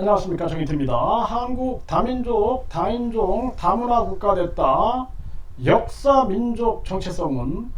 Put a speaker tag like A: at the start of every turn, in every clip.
A: 안녕하십니까 정희태입니다. 한국 다민족, 다인종, 다문화 국가 됐다. 역사 민족 정체성은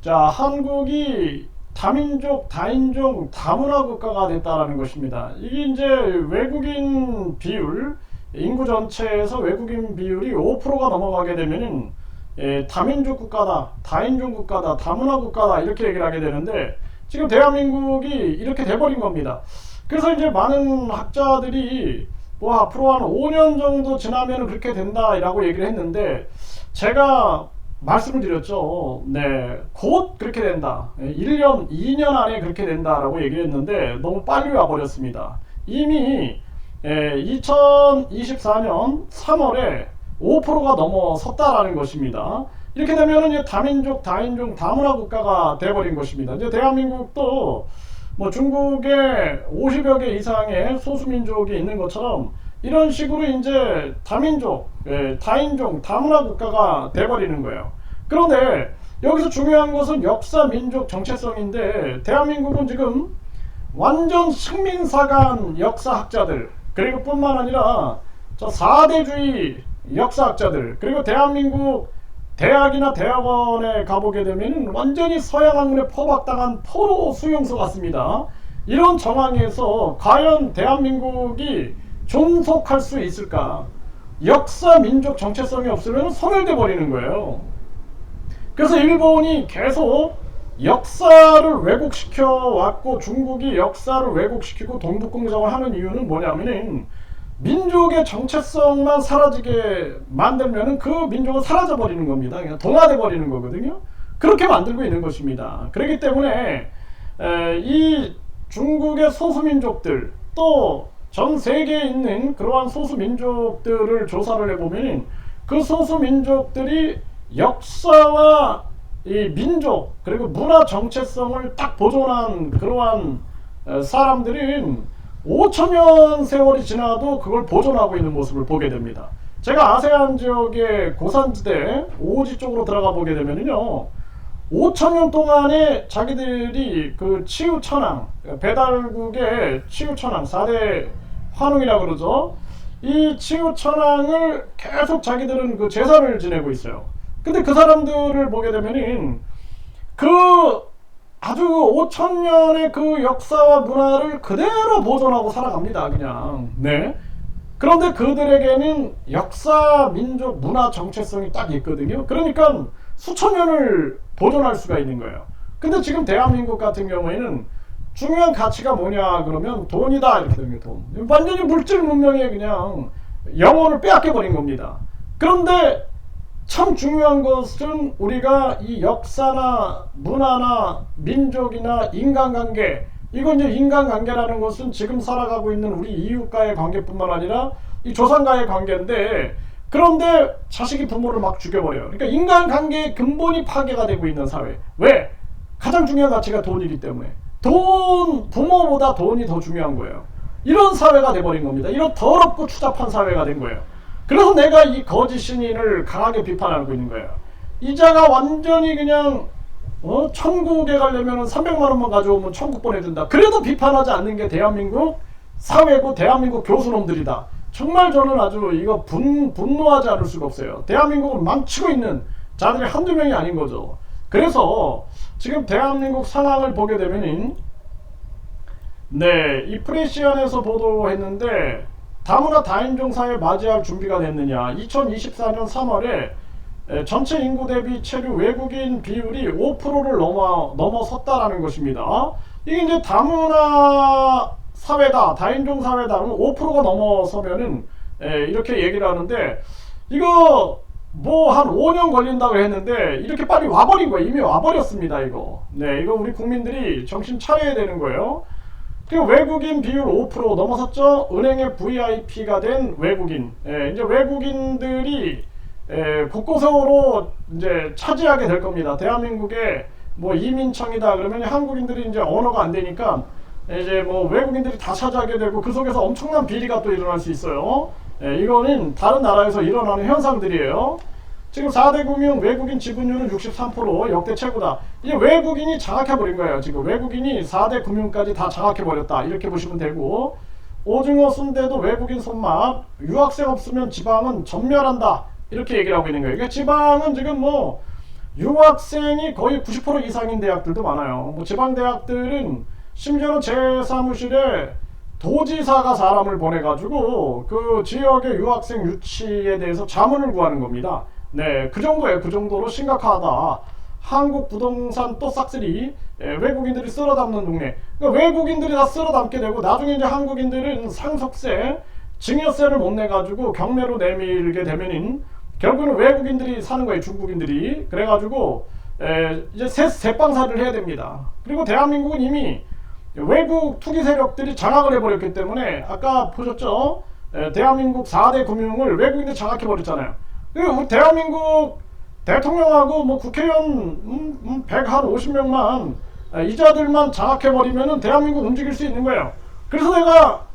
A: 자 한국이 다민족, 다인종, 다문화 국가가 됐다라는 것입니다. 이게 이제 외국인 비율 인구 전체에서 외국인 비율이 5%가 넘어가게 되면은 예, 다민족 국가다, 다인종 국가다, 다문화 국가다 이렇게 얘기를 하게 되는데 지금 대한민국이 이렇게 돼버린 겁니다. 그래서 이제 많은 학자들이 뭐 앞으로 한 5년 정도 지나면 그렇게 된다라고 얘기를 했는데 제가 말씀을 드렸죠. 네, 곧 그렇게 된다. 1년, 2년 안에 그렇게 된다라고 얘기를 했는데 너무 빨리 와버렸습니다. 이미 2024년 3월에 5%가 넘어섰다라는 것입니다. 이렇게 되면 이제 다민족, 다인종, 다문화 국가가 돼버린 것입니다. 이제 대한민국도 뭐 중국에 50여 개 이상의 소수민족이 있는 것처럼 이런 식으로 이제 다민족, 예, 다인종, 다문화 국가가 돼버리는 거예요. 그런데 여기서 중요한 것은 역사 민족 정체성인데 대한민국은 지금 완전 식민사관 역사학자들 그리고 뿐만 아니라 저 4대주의 역사학자들 그리고 대한민국 대학이나 대학원에 가보게 되면 완전히 서양 학문에 포박당한 포로 수용소 같습니다. 이런 정황에서 과연 대한민국이 존속할 수 있을까? 역사 민족 정체성이 없으면 소멸돼 버리는 거예요. 그래서 일본이 계속 역사를 왜곡시켜 왔고 중국이 역사를 왜곡시키고 동북공정을 하는 이유는 뭐냐면은 민족의 정체성만 사라지게 만들면은 그 민족은 사라져 버리는 겁니다. 그냥 동화돼 버리는 거거든요. 그렇게 만들고 있는 것입니다. 그렇기 때문에 에, 이 중국의 소수민족들 또 전 세계에 있는 그러한 소수민족들을 조사를 해보면 그 소수민족들이 역사와 이 민족 그리고 문화 정체성을 딱 보존한 그러한 사람들은 5천년 세월이 지나도 그걸 보존하고 있는 모습을 보게 됩니다. 제가 아세안 지역의 고산지대 오지 쪽으로 들어가 보게 되면요. 5천년 동안에 자기들이 그 치유천왕, 배달국의 치유천왕, 4대 환웅이라고 그러죠. 이 치유천왕을 계속 자기들은 그 제사를 지내고 있어요. 근데 그 사람들을 보게 되면은 그 아주 5천 년의 그 역사와 문화를 그대로 보존하고 살아갑니다. 그냥 네. 그런데 그들에게는 역사, 민족, 문화 정체성이 딱 있거든요. 그러니까 수천 년을 보존할 수가 있는 거예요. 근데 지금 대한민국 같은 경우에는 중요한 가치가 뭐냐 그러면 돈이다 이렇게 됩니다. 돈. 완전히 물질 문명에 그냥 영혼을 빼앗겨 버린 겁니다. 그런데 참 중요한 것은 우리가 이 역사나 문화나 민족이나 인간관계 이건 이제 인간관계라는 것은 지금 살아가고 있는 우리 이웃과의 관계뿐만 아니라 이 조상과의 관계인데 그런데 자식이 부모를 막 죽여버려요. 그러니까 인간관계의 근본이 파괴가 되고 있는 사회. 왜? 가장 중요한 가치가 돈이기 때문에. 돈, 부모보다 돈이 더 중요한 거예요. 이런 사회가 돼버린 겁니다. 이런 더럽고 추잡한 사회가 된 거예요. 그래서 내가 이 거짓 신인을 강하게 비판하고 있는 거예요. 이자가 완전히 그냥 어? 천국에 가려면 300만 원만 가져오면 천국 보내준다. 그래도 비판하지 않는 게 대한민국 사회고 대한민국 교수놈들이다. 정말 저는 아주 이거 분, 분노하지 않을 수가 없어요. 대한민국을 망치고 있는 자들이 한두 명이 아닌 거죠. 그래서 지금 대한민국 상황을 보게 되면 네, 이 프레시안에서 보도했는데 다문화 다인종 사회 맞이할 준비가 됐느냐? 2024년 3월에 전체 인구 대비 체류 외국인 비율이 5%를 넘어 넘어섰다라는 것입니다. 이게 이제 다문화 사회다, 다인종 사회다, 5%가 넘어서면은 이렇게 얘기를 하는데 이거 뭐 한 5년 걸린다고 했는데 이렇게 빨리 와버린 거예요. 이미 와버렸습니다. 이거. 네, 이거 우리 국민들이 정신 차려야 되는 거예요. 그 외국인 비율 5% 넘어섰죠. 은행의 VIP가 된 외국인. 예, 이제 외국인들이 예, 곳곳으로 이제 차지하게 될 겁니다. 대한민국에 뭐 이민청이다 그러면 한국인들이 이제 언어가 안 되니까 이제 뭐 외국인들이 다 차지하게 되고 그 속에서 엄청난 비리가 또 일어날 수 있어요. 예, 이거는 다른 나라에서 일어나는 현상들이에요. 지금 4대 금융 외국인 지분율은 63% 역대 최고다. 이게 외국인이 장악해버린 거예요. 지금 외국인이 4대 금융까지 다 장악해버렸다. 이렇게 보시면 되고 오징어 순대도 외국인 손맛, 유학생 없으면 지방은 전멸한다. 이렇게 얘기를 하고 있는 거예요. 그러니까 지방은 지금 뭐 유학생이 거의 90% 이상인 대학들도 많아요. 뭐 지방 대학들은 심지어는 제 사무실에 도지사가 사람을 보내가지고 그 지역의 유학생 유치에 대해서 자문을 구하는 겁니다. 네, 그 정도예요. 그 정도로 심각하다. 한국 부동산 또 싹쓸이 예, 외국인들이 쓸어 담는 동네. 그러니까 외국인들이 다 쓸어 담게 되고 나중에 이제 한국인들은 상속세, 증여세를 못 내 가지고 경매로 내밀게 되면은 결국은 외국인들이 사는 거예요. 중국인들이. 그래가지고 에, 이제 새 새빵살을 해야 됩니다. 그리고 대한민국은 이미 외국 투기 세력들이 장악을 해버렸기 때문에 아까 보셨죠? 에, 대한민국 4대 금융을 외국인들이 장악해 버렸잖아요. 그리고 대한민국 대통령하고 뭐 국회의원 음, 음, 150명만 이자들만 장악해 버리면은 대한민국 움직일 수 있는 거예요. 그래서 내가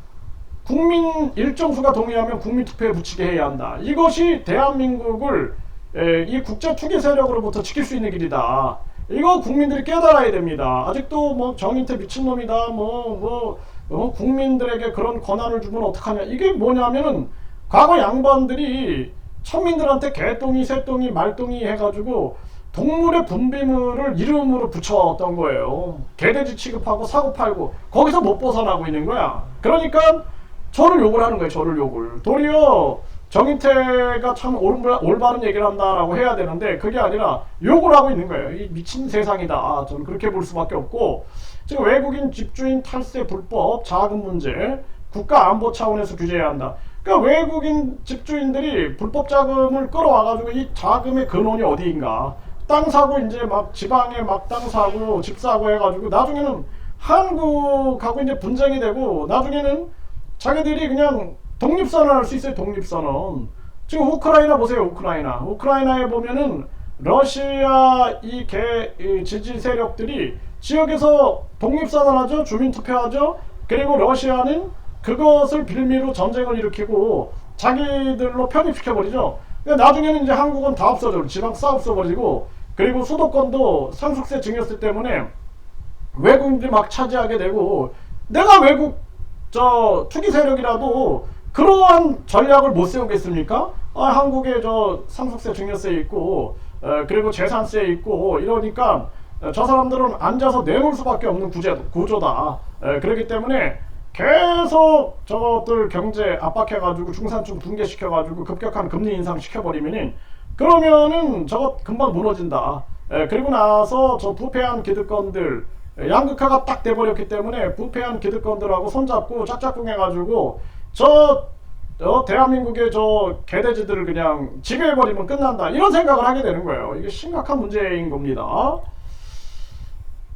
A: 국민 일정수가 동의하면 국민 투표에 붙이게 해야 한다. 이것이 대한민국을 에, 이 국제 투기 세력으로부터 지킬 수 있는 길이다. 이거 국민들이 깨달아야 됩니다. 아직도 뭐 정인태 미친놈이다. 뭐, 뭐, 어, 국민들에게 그런 권한을 주면 어떡하냐. 이게 뭐냐면은 과거 양반들이 천민들한테 개똥이, 새똥이, 말똥이 해가지고 동물의 분비물을 이름으로 붙였던 거예요. 개돼지 취급하고 사고 팔고 거기서 못 벗어나고 있는 거야. 그러니까 저를 욕을 하는 거예요. 저를 욕을. 도리어 정인태가 참 올바, 올바른 얘기를 한다라고 해야 되는데 그게 아니라 욕을 하고 있는 거예요. 이 미친 세상이다. 저는 그렇게 볼 수밖에 없고 지금 외국인 집주인 탈세 불법 자금 문제 국가 안보 차원에서 규제해야 한다. 그러니까 외국인 집주인들이 불법 자금을 끌어와가지고 이 자금의 근원이 어디인가? 땅 사고 이제 막 지방에 막 땅 사고 집 사고 해가지고 나중에는 한국하고 이제 분쟁이 되고 나중에는 자기들이 그냥 독립선언 할 수 있어요. 독립선언. 지금 우크라이나 보세요. 우크라이나. 우크라이나에 보면은 러시아 이 개 지지 세력들이 지역에서 독립선언하죠. 주민투표하죠. 그리고 러시아는 그것을 빌미로 전쟁을 일으키고 자기들로 편입시켜버리죠. 나중에는 이제 한국은 다 없어져. 지방 싹 없어버리고 그리고 수도권도 상속세 증여세 때문에 외국인들이 막 차지하게 되고 내가 외국 저 투기 세력이라도 그러한 전략을 못 세우겠습니까? 아, 한국에 저 상속세 증여세 있고 에, 그리고 재산세 있고 이러니까 에, 저 사람들은 앉아서 내놓을 수밖에 없는 구제, 구조다. 에, 그렇기 때문에 계속 저것들 경제 압박해가지고 중산층 붕괴시켜가지고 급격한 금리 인상 시켜버리면은 그러면은 저것 금방 무너진다. 에, 그리고 나서 저 부패한 기득권들 양극화가 딱 돼버렸기 때문에 부패한 기득권들하고 손잡고 짝짝꿍 해가지고 저, 저 대한민국의 저 개돼지들을 그냥 지배해버리면 끝난다. 이런 생각을 하게 되는 거예요. 이게 심각한 문제인 겁니다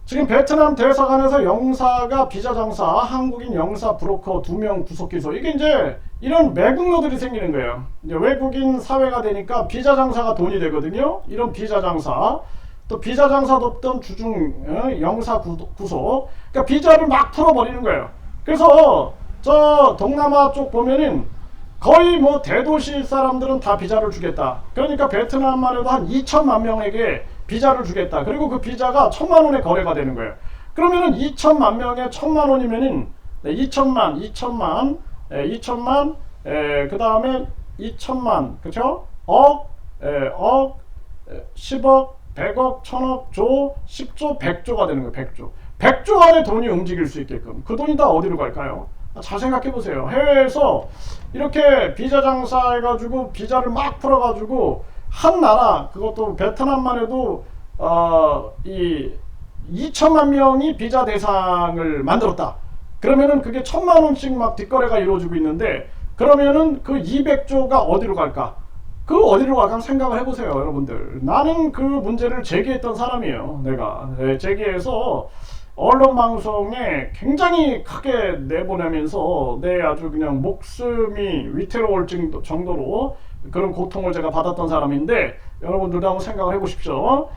A: 지금 베트남 대사관에서 영사가 비자 장사 한국인 영사 브로커 두 명 구속 기소. 이게 이제 이런 매국노들이 생기는 거예요. 이제 외국인 사회가 되니까 비자 장사가 돈이 되거든요. 이런 비자 장사. 또 비자 장사 돕던 주중 어, 영사 구속. 그러니까 비자를 막 풀어버리는 거예요. 그래서 저 동남아 쪽 보면은 거의 뭐 대도시 사람들은 다 비자를 주겠다. 그러니까 베트남만 해도 한 2천만 명에게 비자를 주겠다 그리고 그 비자가 천만 원에 거래가 되는 거예요 그러면은 2천만 명에 천만 원이면은 네, 2천만 2천만 에, 2천만 그 다음에 2천만 그쵸 억, 에, 억 에, 10억 100억, 1000억, 조, 10조, 100조가 되는 거예요. 100조. 100조 안에 돈이 움직일 수 있게끔. 그 돈이 다 어디로 갈까요? 잘 생각해 보세요. 해외에서 이렇게 비자 장사해가지고 비자를 막 풀어가지고 한 나라 그것도 베트남만 해도 어 이 2천만 명이 비자 대상을 만들었다. 그러면은 그게 천만 원씩 막 뒷거래가 이루어지고 있는데 그러면은 그 200조가 어디로 갈까? 그 어디로 갈까 생각을 해보세요, 여러분들. 나는 그 문제를 제기했던 사람이에요, 내가. 네, 제기해서 언론 방송에 굉장히 크게 내보내면서 내 아주 그냥 목숨이 위태로울 정도로 그런 고통을 제가 받았던 사람인데 여러분들도 한번 생각을 해보십시오.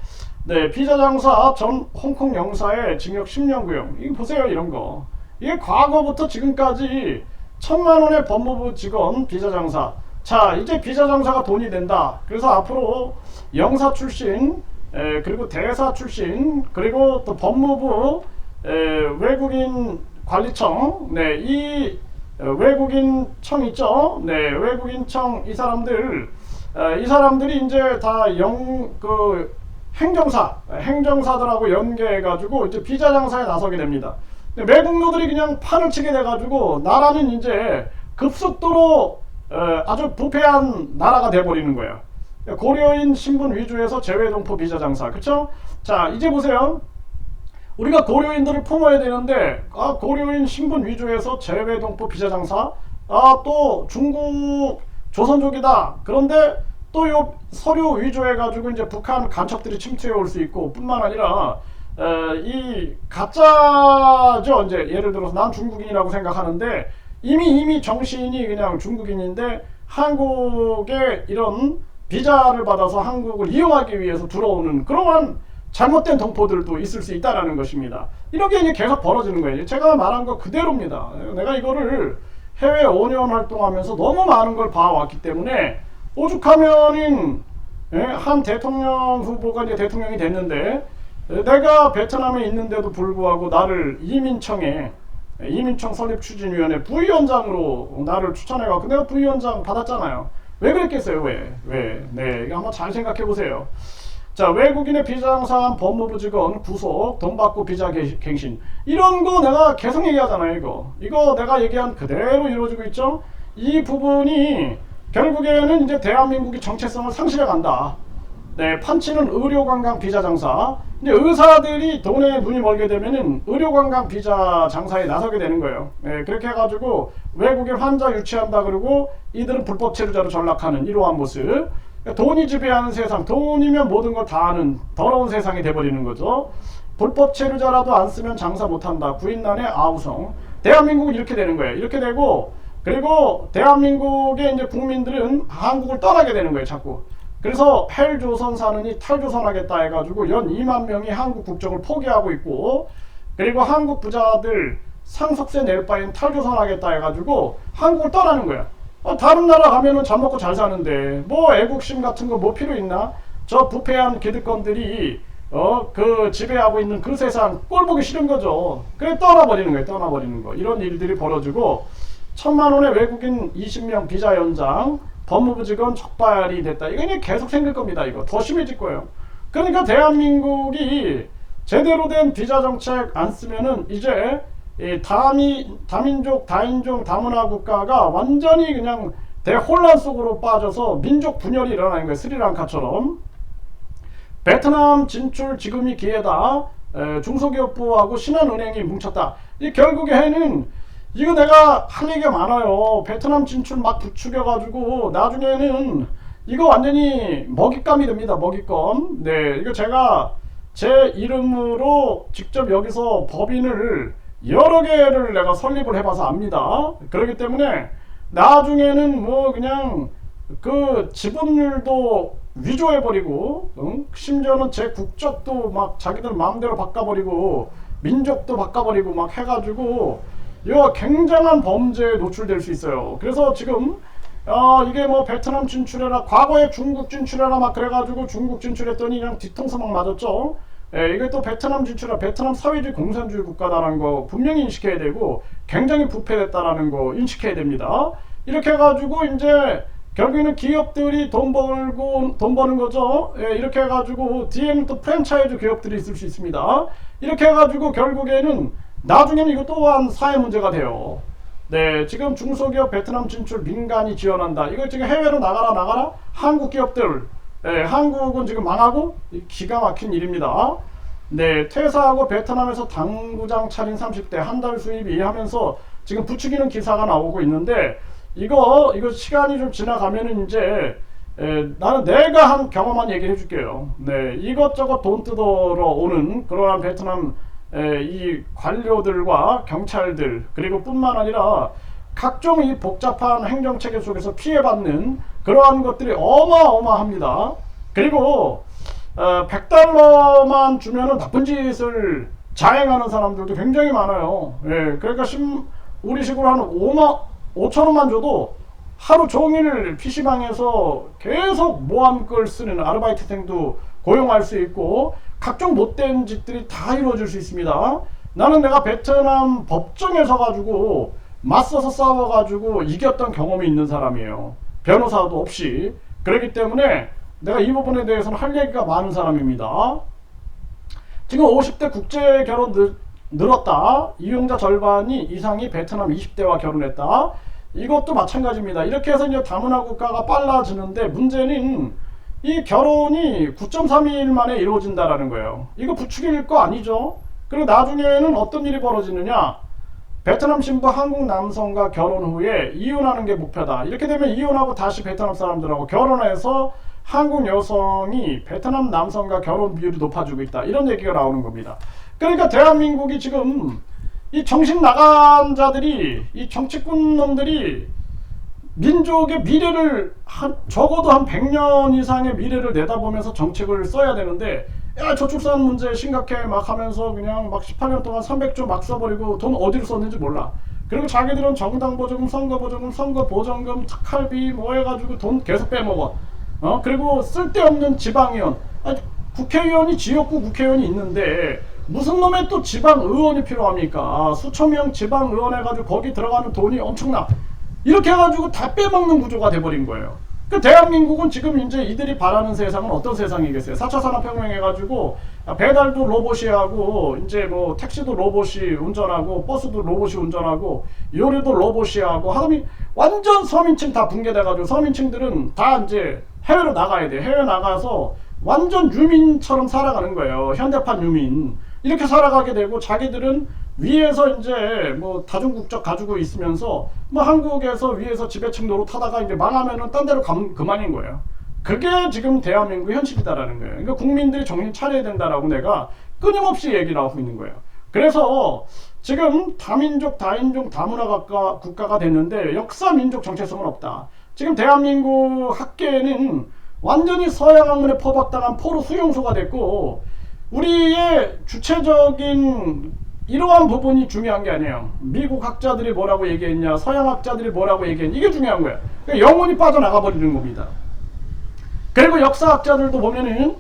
A: 네, 비자 장사 전 홍콩 영사의 징역 10년 구형. 이거 보세요, 이런 거. 이게 과거부터 지금까지 천만 원의 법무부 직원 비자 장사. 자, 이제 비자 장사가 돈이 된다. 그래서 앞으로 영사 출신, 에, 그리고 대사 출신, 그리고 또 법무부 에, 외국인 관리청, 네, 이 어, 외국인 청 있죠? 네, 외국인 청 이 사람들 어, 이 사람들이 이제 다 영 그 행정사 행정사들하고 연계해가지고 이제 비자 장사에 나서게 됩니다. 매국노들이 그냥 판을 치게 돼가지고 나라는 이제 급속도로 어, 아주 부패한 나라가 돼버리는 거예요. 고려인 신분 위주에서 재외동포 비자 장사, 그렇죠? 자 이제 보세요. 우리가 고려인들을 품어야 되는데 아 고려인 신분 위주에서 재외동포 비자 장사 아 또 중국 조선족이다. 그런데 또 요 서류 위조해 가지고 이제 북한 간첩들이 침투해 올 수 있고 뿐만 아니라 에, 이 가짜죠. 이제 예를 들어서 난 중국인이라고 생각하는데 이미 이미 정신이 그냥 중국인인데 한국에 이런 비자를 받아서 한국을 이용하기 위해서 들어오는 그러한 잘못된 동포들도 있을 수 있다라는 것입니다. 이렇게 이제 계속 벌어지는 거예요. 제가 말한 거 그대로입니다. 내가 이거를 해외 5년 활동하면서 너무 많은 걸 봐왔기 때문에 오죽하면은 예, 한 대통령 후보가 이제 대통령이 됐는데 예, 내가 베트남에 있는데도 불구하고 나를 이민청에 예, 이민청 설립 추진위원회 부위원장으로 나를 추천해갖고 내가 부위원장 받았잖아요. 왜 그랬겠어요? 왜? 왜? 네, 한번 잘 생각해 보세요. 자, 외국인의 비자상한 법무부 직원 구속, 돈 받고 비자 개- 갱신. 이런 거 내가 계속 얘기하잖아요, 이거. 이거 내가 얘기한 그대로 이루어지고 있죠? 이 부분이 결국에는 이제 대한민국이 정체성을 상실해 간다. 네, 판치는 의료관광 비자 장사. 이제 의사들이 돈에 눈이 멀게 되면은 의료관광 비자 장사에 나서게 되는 거예요. 네, 그렇게 해가지고 외국인 환자 유치한다 그러고 이들은 불법 체류자로 전락하는 이러한 모습. 그러니까 돈이 지배하는 세상, 돈이면 모든 걸 다 아는 더러운 세상이 돼버리는 거죠. 불법 체류자라도 안 쓰면 장사 못한다. 구인난의 아우성. 대한민국은 이렇게 되는 거예요. 이렇게 되고 그리고 대한민국의 이제 국민들은 한국을 떠나게 되는 거예요. 자꾸. 그래서 헬조선 사느니 탈조선하겠다 해가지고 연 2만 명이 한국 국적을 포기하고 있고 그리고 한국 부자들 상속세 낼 바엔 탈조선하겠다 해가지고 한국을 떠나는 거야. 어, 다른 나라 가면은 잘 먹고 잘 사는데 뭐 애국심 같은 거 뭐 필요 있나? 저 부패한 기득권들이 어 그 지배하고 있는 그 세상 꼴 보기 싫은 거죠. 그래 떠나버리는 거예요. 떠나버리는 거. 이런 일들이 벌어지고 천만 원의 외국인 20명 비자 연장 법무부 직원 적발이 됐다. 이거 이제 계속 생길 겁니다. 이거 더 심해질 거예요. 그러니까 대한민국이 제대로 된 비자 정책 안 쓰면은 이제 이 다미 다민족 다인종 다문화 국가가 완전히 그냥 대혼란 속으로 빠져서 민족 분열이 일어나는 거예요. 스리랑카처럼. 베트남 진출 지금이 기회다. 에, 중소기업부하고 신한은행이 뭉쳤다. 이 결국에는 이거 내가 할 얘기가 많아요. 베트남 진출 막 부추겨가지고 나중에는 이거 완전히 먹잇감이 됩니다. 먹잇감. 네, 이거 제가 제 이름으로 직접 여기서 법인을 여러 개를 내가 설립을 해봐서 압니다. 그렇기 때문에 나중에는 뭐 그냥 그 지분율도 위조해버리고 응? 심지어는 제 국적도 막 자기들 마음대로 바꿔버리고 민족도 바꿔버리고 막 해가지고 이거 굉장한 범죄에 노출될 수 있어요. 그래서 지금 어 이게 뭐 베트남 진출해라 과거에 중국 진출해라 막 그래가지고 중국 진출했더니 그냥 뒤통수 막 맞았죠. 예, 이게 또 베트남 진출하 베트남 사회주의 공산주의 국가다라는 거 분명히 인식해야 되고 굉장히 부패됐다라는 거 인식해야 됩니다. 이렇게 해가지고 이제 결국에는 기업들이 돈 벌고 돈 버는 거죠. 예, 이렇게 해가지고 뒤에는 또 프랜차이즈 기업들이 있을 수 있습니다. 이렇게 해가지고 결국에는 나중에는 이거 또한 사회 문제가 돼요. 네, 지금 중소기업 베트남 진출 민간이 지원한다. 이거 지금 해외로 나가라 나가라 한국 기업들, 예, 한국은 지금 망하고 이 기가 막힌 일입니다. 네, 퇴사하고 베트남에서 당구장 차린 30대 한 달 수입이 하면서 지금 부추기는 기사가 나오고 있는데 이거 이거 시간이 좀 지나가면은 이제 에, 나는 내가 한 경험한 얘기를 해줄게요. 네, 이것저것 돈 뜯어러 오는 그러한 베트남 에, 이 관료들과 경찰들 그리고 뿐만 아니라 각종 이 복잡한 행정 체계 속에서 피해받는 그러한 것들이 어마어마합니다. 그리고 어, 100달러만 주면은 나쁜 짓을 자행하는 사람들도 굉장히 많아요. 예, 그러니까 심, 우리 식으로 한 5만 5천 원만 줘도 하루 종일 PC방에서 계속 모함글 쓰는 아르바이트생도 고용할 수 있고 각종 못된 짓들이 다 이루어질 수 있습니다. 나는 내가 베트남 법정에 서가지고 맞서서 싸워가지고 이겼던 경험이 있는 사람이에요. 변호사도 없이. 그렇기 때문에 내가 이 부분에 대해서는 할 얘기가 많은 사람입니다. 지금 50대 국제 결혼 늘, 늘었다. 이용자 절반이 이상이 베트남 20대와 결혼했다. 이것도 마찬가지입니다. 이렇게 해서 이제 다문화 국가가 빨라지는데 문제는 이 결혼이 9.3일 만에 이루어진다라는 거예요. 이거 부추길 거 아니죠? 그리고 나중에는 어떤 일이 벌어지느냐? 베트남 신부 한국 남성과 결혼 후에 이혼하는 게 목표다. 이렇게 되면 이혼하고 다시 베트남 사람들하고 결혼해서 한국 여성이 베트남 남성과 결혼 비율이 높아지고 있다. 이런 얘기가 나오는 겁니다. 그러니까 대한민국이 지금 이 정신 나간 자들이 이 정치꾼 놈들이 민족의 미래를 한 적어도 한 100년 이상의 미래를 내다보면서 정책을 써야 되는데 야 저출산 문제 심각해 막 하면서 그냥 막 18년 동안 300조 막 써버리고 돈 어디로 썼는지 몰라. 그리고 자기들은 정당 보조금, 선거 보조금, 선거 보전금, 특할비 뭐 해가지고 돈 계속 빼먹어. 어 그리고 쓸데없는 지방의원. 아니, 국회의원이 지역구 국회의원이 있는데 무슨 놈의 또 지방 의원이 필요합니까? 수천 명 지방 의원 해가지고 거기 들어가는 돈이 엄청나. 이렇게 해가지고 다 빼먹는 구조가 돼버린 거예요. 그 대한민국은 지금 이제 이들이 바라는 세상은 어떤 세상이겠어요? 4차 산업혁명 해가지고 배달도 로봇이 하고 이제 뭐 택시도 로봇이 운전하고 버스도 로봇이 운전하고 요리도 로봇이 하고 하더니 완전 서민층 다 붕괴돼가지고 서민층들은 다 이제 해외로 나가야 돼. 해외 나가서 완전 유민처럼 살아가는 거예요. 현대판 유민. 이렇게 살아가게 되고 자기들은 위에서 이제 뭐 다중국적 가지고 있으면서 뭐 한국에서 위에서 지배층 노릇 하다가 이제 망하면은 딴 데로 감, 그만인 거예요. 그게 지금 대한민국 현실이다라는 거예요. 그러니까 국민들이 정신 차려야 된다라고 내가 끊임없이 얘기를 하고 있는 거예요. 그래서 지금 다민족, 다인종, 다문화 국가, 국가가 됐는데 역사 민족 정체성은 없다. 지금 대한민국 학계는 완전히 서양 학문에 포박당한 포로 수용소가 됐고 우리의 주체적인 이러한 부분이 중요한 게 아니에요. 미국 학자들이 뭐라고 얘기했냐, 서양 학자들이 뭐라고 얘기했냐, 이게 중요한 거예요. 그러니까 영혼이 빠져나가 버리는 겁니다. 그리고 역사학자들도 보면은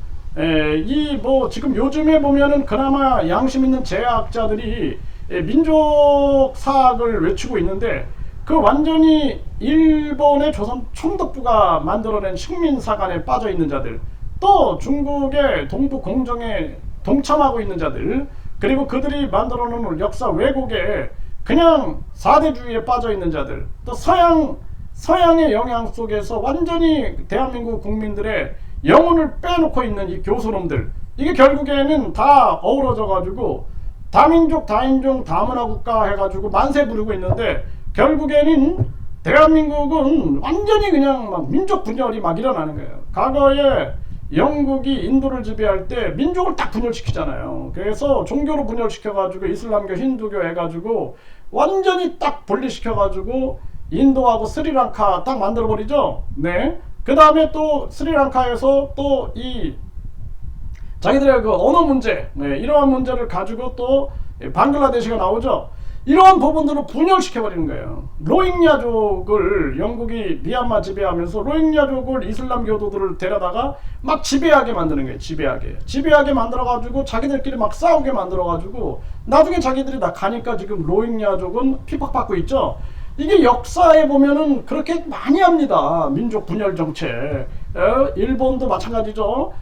A: 이 뭐 지금 요즘에 보면은 그나마 양심 있는 제학자들이 민족 사학을 외치고 있는데 그 완전히 일본의 조선 총독부가 만들어낸 식민사관에 빠져 있는 자들 또 중국의 동북 공정에 동참하고 있는 자들 그리고 그들이 만들어 놓은 역사 왜곡에 그냥 사대주의에 빠져 있는 자들 또 서양 서양의 영향 속에서 완전히 대한민국 국민들의 영혼을 빼놓고 있는 이 교수놈들 이게 결국에는 다 어우러져 가지고 다민족 다인종 다문화 국가 해가지고 만세 부르고 있는데 결국에는 대한민국은 완전히 그냥 막 민족 분열이 막 일어나는 거예요. 과거에 영국이 인도를 지배할 때 민족을 딱 분열시키잖아요. 그래서 종교로 분열시켜가지고 이슬람교, 힌두교 해가지고 완전히 딱 분리시켜가지고 인도하고 스리랑카 딱 만들어버리죠. 네. 그 다음에 또 스리랑카에서 또 이 자기들의 그 언어 문제, 네, 이러한 문제를 가지고 또 방글라데시가 나오죠. 이러한 부분들을 분열시켜버리는 거예요. 로힝야족을 영국이 미얀마 지배하면서 로힝야족을 이슬람 교도들을 데려다가 막 지배하게 만드는 거예요. 지배하게. 지배하게 만들어가지고 자기들끼리 막 싸우게 만들어가지고 나중에 자기들이 다 가니까 지금 로힝야족은 핍박받고 있죠. 이게 역사에 보면은 그렇게 많이 합니다. 민족 분열 정책. 에, 일본도 마찬가지죠.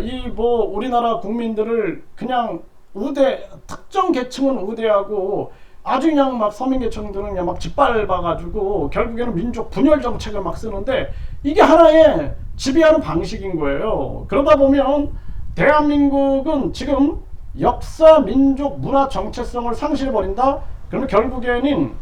A: 이 뭐 우리나라 국민들을 그냥 우대 특정 계층은 우대하고 아주 그냥 막 서민계층들은 그냥 막 짓밟아가지고 결국에는 민족 분열 정책을 막 쓰는데 이게 하나의 지배하는 방식인 거예요. 그러다 보면 대한민국은 지금 역사, 민족, 문화 정체성을 상실해버린다? 그러면 결국에는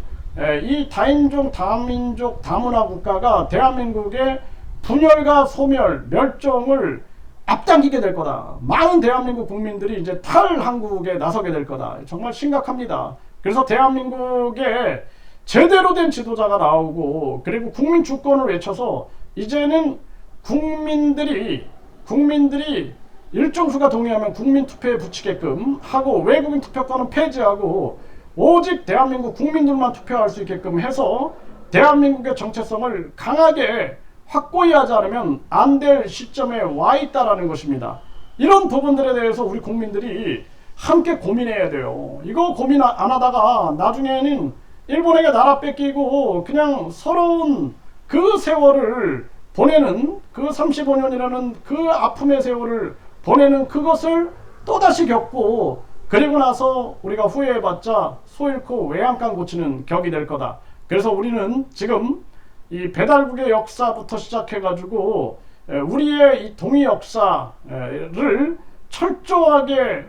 A: 이 다인종, 다민족, 다문화 국가가 대한민국의 분열과 소멸, 멸종을 앞당기게 될 거다. 많은 대한민국 국민들이 이제 탈 한국에 나서게 될 거다. 정말 심각합니다. 그래서 대한민국에 제대로 된 지도자가 나오고 그리고 국민 주권을 외쳐서 이제는 국민들이 국민들이 일정 수가 동의하면 국민 투표에 붙이게끔 하고 외국인 투표권은 폐지하고 오직 대한민국 국민들만 투표할 수 있게끔 해서 대한민국의 정체성을 강하게 확고히 하지 않으면 안 될 시점에 와 있다라는 것입니다. 이런 부분들에 대해서 우리 국민들이 함께 고민해야 돼요. 이거 고민 안 하다가 나중에는 일본에게 나라 뺏기고 그냥 서러운 그 세월을 보내는 그 35년이라는 그 아픔의 세월을 보내는 그것을 또다시 겪고 그리고 나서 우리가 후회해봤자 소 잃고 외양간 고치는 격이 될 거다. 그래서 우리는 지금 이 배달국의 역사부터 시작해가지고 에, 우리의 이 동의 역사를 철저하게 에,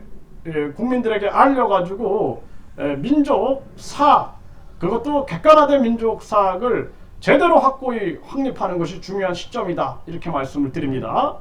A: 국민들에게 알려가지고 에, 민족 사 그것도 객관화된 민족 사학을 제대로 확고히 확립하는 것이 중요한 시점이다 이렇게 말씀을 드립니다.